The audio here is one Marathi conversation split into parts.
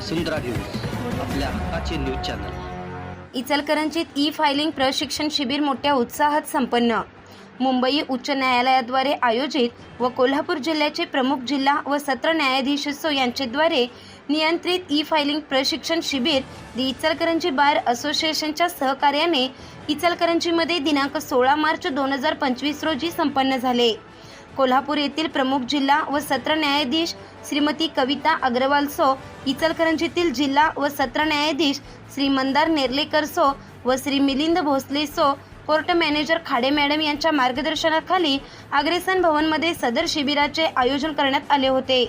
वसुंधरा न्यूज आपल्या हक्काचे न्यूज चॅनल. इचलकरंजीत ई फायलिंग प्रशिक्षण शिबिर मोठ्या उत्साहात संपन्न. मुंबई उच्च न्यायालयाद्वारे आयोजित व कोल्हापूर जिल्ह्याचे प्रमुख जिल्हा व सत्र न्यायाधीशोत्सव यांचेद्वारे नियंत्रित ई फायलिंग प्रशिक्षण शिबिर दि इचलकरंजी बार असोसिएशनच्या सहकार्याने इचलकरंजीमध्ये दिनांक सोळा मार्च दोन हजार पंचवीस रोजी संपन्न झाले. कोल्हापूर येथील प्रमुख जिल्हा व सत्र न्यायाधीश श्रीमती कविता अग्रवाल सो इचलकरंजीतील जिल्हा व सत्र न्यायाधीश श्री मंदार नेर्लेकर सो व श्री मिलिंद भोसले सो कोर्ट मॅनेजर खाडे मॅडम यांच्या मार्गदर्शनाखाली अग्रेसन भवनमध्ये सदर शिबिराचे आयोजन करण्यात आले होते.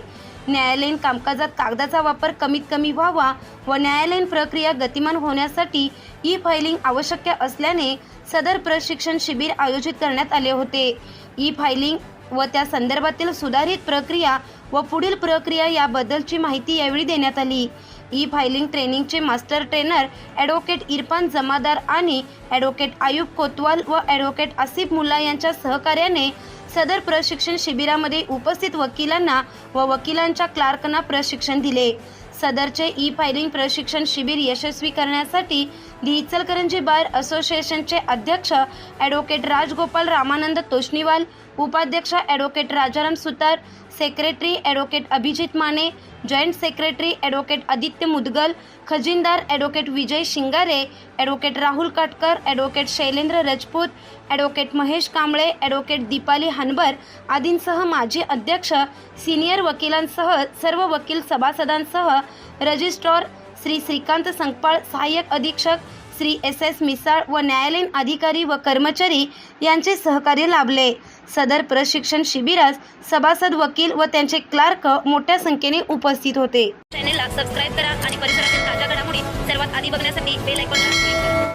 न्यायालयीन कामकाजात कागदाचा वापर कमीत कमी व्हावा व न्यायालयीन प्रक्रिया गतिमान होण्यासाठी ई फायलिंग आवश्यक असल्याने सदर प्रशिक्षण शिबिर आयोजित करण्यात आले होते. ई फायलिंग व त्या संदर्भातील सुधारित प्रक्रिया व पुढील प्रक्रिया याबद्दलची माहिती यावेळी देण्यात आली. E filing ट्रेनिंगचे master trainer advocate Irfan Jamadar आणि ॲडव्होकेट आयुब कोतवाल व ॲडव्होकेट आसिफ मुल्ला यांच्या सहकार्याने सदर प्रशिक्षण शिबिरामध्ये उपस्थित वकिलांना व वकिलांच्या क्लार्कना प्रशिक्षण दिले. सदरचे ई फायलिंग प्रशिक्षण शिबिर यशस्वी करण्यासाठी दि इचलकरंजी बार असोसिएशनचे अध्यक्ष ॲडव्होकेट राजगोपाल रामानंद तोष्णीवाल उपाध्यक्ष advocate Rajaram Sutar secretary advocate Abhijit Mane joint secretary advocate Aditya Mudgal खजिनदार advocate Vijay Shingare advocate Rahul Katkar advocate Shailendra Rajput advocate Mahesh Kamble advocate Deepali Hanbar आदींसह माजी अध्यक्ष सिनियर वकिलांसह सर्व वकील सभासदांसह रजिस्ट्रॉर श्री श्रीकांत संकपाळ सहाय्यक अधीक्षक श्री एस एस मिसाळ व न्यायालयीन अधिकारी व कर्मचारी यांचे सहकार्य लाभले. सदर प्रशिक्षण शिबिरास सभासद वकील व त्यांचे क्लार्क मोठ्या संख्येने उपस्थित होते. चॅनेलला सबस्क्राईब करा आणि परिसरातील ताज्या घडामोडी सर्वात आधी बघण्यासाठी बेल आयकॉनला